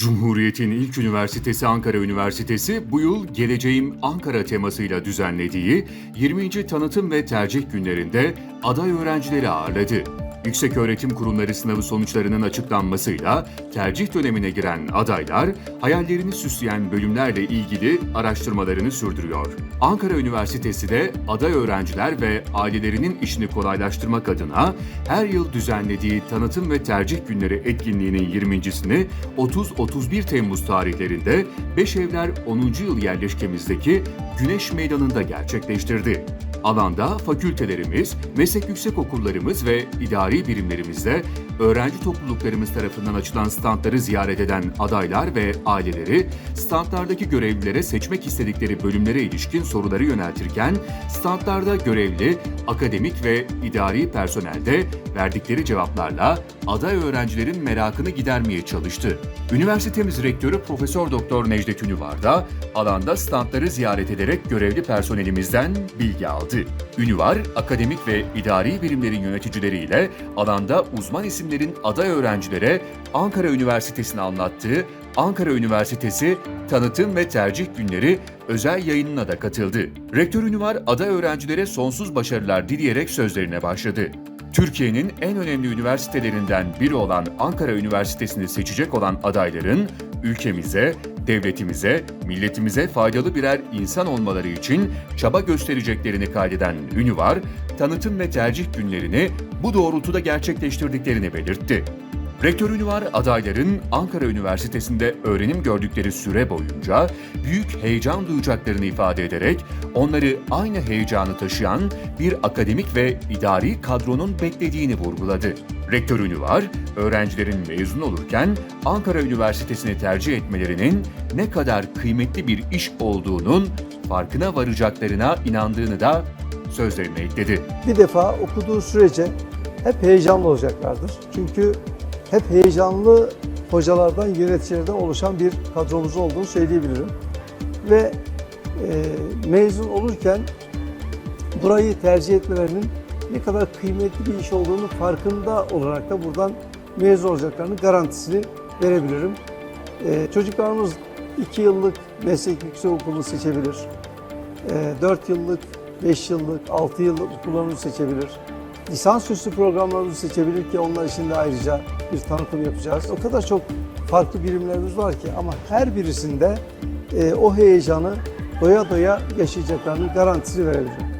Cumhuriyet'in ilk üniversitesi Ankara Üniversitesi bu yıl Geleceğim Ankara temasıyla düzenlediği 20. Tanıtım ve Tercih Günlerinde aday öğrencileri ağırladı. Yükseköğretim Kurumları sınavı sonuçlarının açıklanmasıyla tercih dönemine giren adaylar hayallerini süsleyen bölümlerle ilgili araştırmalarını sürdürüyor. Ankara Üniversitesi de aday öğrenciler ve ailelerinin işini kolaylaştırmak adına her yıl düzenlediği tanıtım ve tercih günleri etkinliğinin 20.sini 30-31 Temmuz tarihlerinde Beşevler 10. yıl yerleşkemizdeki Güneş Meydanı'nda gerçekleştirdi. Alanda fakültelerimiz, meslek yüksekokullarımız ve idari birimlerimizde öğrenci topluluklarımız tarafından açılan standları ziyaret eden adaylar ve aileleri standlardaki görevlilere seçmek istedikleri bölümlere ilişkin soruları yöneltirken standlarda görevli, akademik ve idari personelde verdikleri cevaplarla aday öğrencilerin merakını gidermeye çalıştı. Üniversitemiz rektörü Profesör Doktor Necdet Ünüvar da alanda standları ziyaret ederek görevli personelimizden bilgi aldı. Ünüvar, akademik ve idari birimlerin yöneticileriyle alanda uzman isimlerin aday öğrencilere Ankara Üniversitesi'ni anlattığı Ankara Üniversitesi Tanıtım ve Tercih Günleri özel yayınına da katıldı. Rektör Ünüvar aday öğrencilere sonsuz başarılar dileyerek sözlerine başladı. Türkiye'nin en önemli üniversitelerinden biri olan Ankara Üniversitesi'ni seçecek olan adayların ülkemize, devletimize, milletimize faydalı birer insan olmaları için çaba göstereceklerini kaydeden Ünüvar, tanıtım ve tercih günlerini bu doğrultuda gerçekleştirdiklerini belirtti. Rektör Ünüvar adayların Ankara Üniversitesi'nde öğrenim gördükleri süre boyunca büyük heyecan duyacaklarını ifade ederek onları aynı heyecanı taşıyan bir akademik ve idari kadronun beklediğini vurguladı. Rektör Ünüvar, öğrencilerin mezun olurken Ankara Üniversitesi'ni tercih etmelerinin ne kadar kıymetli bir iş olduğunun farkına varacaklarına inandığını da sözlerine ekledi. bir defa okuduğu sürece hep heyecanlı olacaklardır. Çünkü hep heyecanlı hocalardan, yöneticilerden oluşan bir kadromuz olduğunu söyleyebilirim. Ve e, mezun olurken burayı tercih etmelerinin ne kadar kıymetli bir iş olduğunu farkında olarak da buradan mezun olacaklarının garantisini verebilirim. E, çocuklarımız 2 yıllık meslek yüksekokulu seçebilir. 4 yıllık, 5 yıllık, 6 yıllık okullarını seçebilir. Lisansüstü programlarımızı seçebilir ki onlar için de ayrıca bir tanıtım yapacağız. O kadar çok farklı birimlerimiz var ki ama her birisinde e, o heyecanı doya doya yaşayacaklarının garantisini verebilirim.